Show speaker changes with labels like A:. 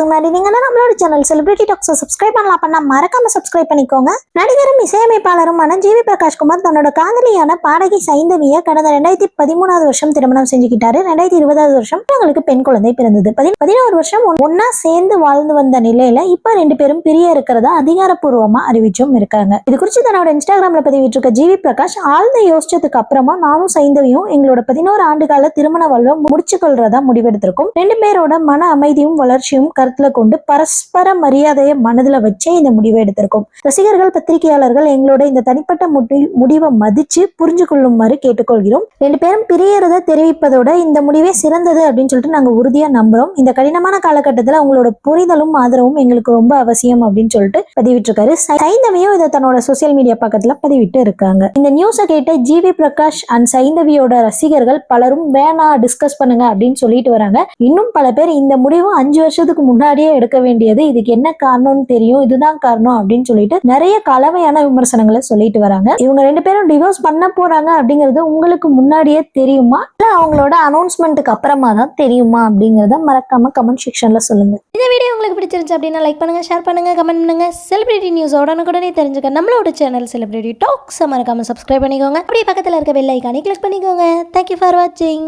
A: முன்னாடி நீங்க நம்மளோட சேனல் செலிபிரிட்டி டாக்ஸை சப்ஸ்கிரைப் பண்ணலாம். பண்ணா மறக்காம சப்ஸ்கிரைப் பண்ணிக்கோங்க. நடிகரும் இசையமைப்பாளருமான ஜிவி பிரகாஷ்குமார் தன்னோட காதலியான பாடகி சைந்தவியை கடந்த ரெண்டாயிரத்தி பதிமூணாவது வருஷம் திருமணம் செஞ்சுக்கிட்டாரு. ரெண்டாயிரத்தி இருபதாவது வருஷம் அவங்களுக்கு பெண் குழந்தை பிறந்தது. பதினோரு வருஷம் ஒன்னா சேர்ந்து வாழ்ந்து வந்த நிலையில இப்ப ரெண்டு பேரும் பிரிய இருக்கிறதா அதிகாரப்பூர்வமா அறிவிச்சும் இருக்காங்க. இது குறித்து தன்னோட இன்ஸ்டாகிராம்ல பதிவிட்டிருக்க ஜிவி பிரகாஷ் ஆழ்ந்த யோசிச்சதுக்கு அப்புறமா நானும் சைந்தவியும் எங்களோட பதினோரு ஆண்டு கால திருமண வாழ்வை முடிச்சு கொள்றதா முடிவெடுத்திருக்கும். ரெண்டு பேரோட மன அமைதியும் வளர்ச்சியும் கருத்துல கொண்டு பரஸ்பர மரியாதையை மனதுல வச்சே இந்த முடிவை எடுத்திருக்கோம். ரசிகர்கள் பத்திரிகையாளர்கள் எங்களோட இந்த தனிப்பட்ட முடி முடிவை மதிச்சு புரிஞ்சு கொள்ளுமாறு கேட்டுக்கொள்கிறோம். ரெண்டு பேரும் பிரியறத தெரிவிப்பதோட இந்த முடிவே சிறந்தது அப்படின்னு சொல்லிட்டு நாங்க உறுதியா நம்புறோம். இந்த கடினமான காலகட்டத்துல உங்களோட புரிதலும் ஆதரவும் எங்களுக்கு ரொம்ப அவசியம் அப்படின்னு சொல்லிட்டு பதிவிட்டிருக்காரு. சை- சைந்தவியும் இதை தன்னோட சோசியல் மீடியா பக்கத்துல பதிவிட்டு இருக்காங்க. இந்த நியூஸை கேட்ட ஜிவி பிரகாஷ் அண்ட் சைந்தவியோட ரசிகர்கள் பலரும் வேணா டிஸ்கஸ் பண்ணுங்க அப்படின்னு சொல்லிட்டு வராங்க. இன்னும் பல பேர் இந்த முடிவு அஞ்சு வருஷத்துக்கு முன்னாடி முன்னாடியே எடுக்க வேண்டியது இதுக்கு என்ன காரணம்னு தெரியும் இதுதான் காரணம் அப்படின்னு சொல்லிட்டு நிறைய கலவையான விமர்சனங்களை சொல்லிட்டு வராங்க. இவங்க ரெண்டு பேரும் டிவோர்ஸ் பண்ண போறாங்க அப்படிங்கிறது உங்களுக்கு முன்னாடியே தெரியுமா? இல்ல அவங்களோட அனௌன்ஸ்மெண்ட்டுக்கு அப்புறமா தான் தெரியுமா அப்படிங்கறத மறக்காம கமெண்ட் செக்ஷன்ல சொல்லுங்க.
B: இந்த வீடியோ உங்களுக்கு பிடிச்சிருந்துச்சு அப்படின்னா லைக் பண்ணுங்க ஷேர் பண்ணுங்க கமெண்ட் பண்ணுங்கள் செலிபிரிட்டி நியூஸ் உடனுக்குடனே தெரிஞ்சுக்க நம்மளோட சேனல் செலிபிரிட்டி டாக்ஸ் மறக்காமல் சப்ஸ்கிரைப் பண்ணிக்கோங்க. அப்படியே பக்கத்தில் இருக்க பெல் ஐக்கானே கிளிக் பண்ணிக்கோங்க. தேங்க்யூ ஃபார் வாட்சிங்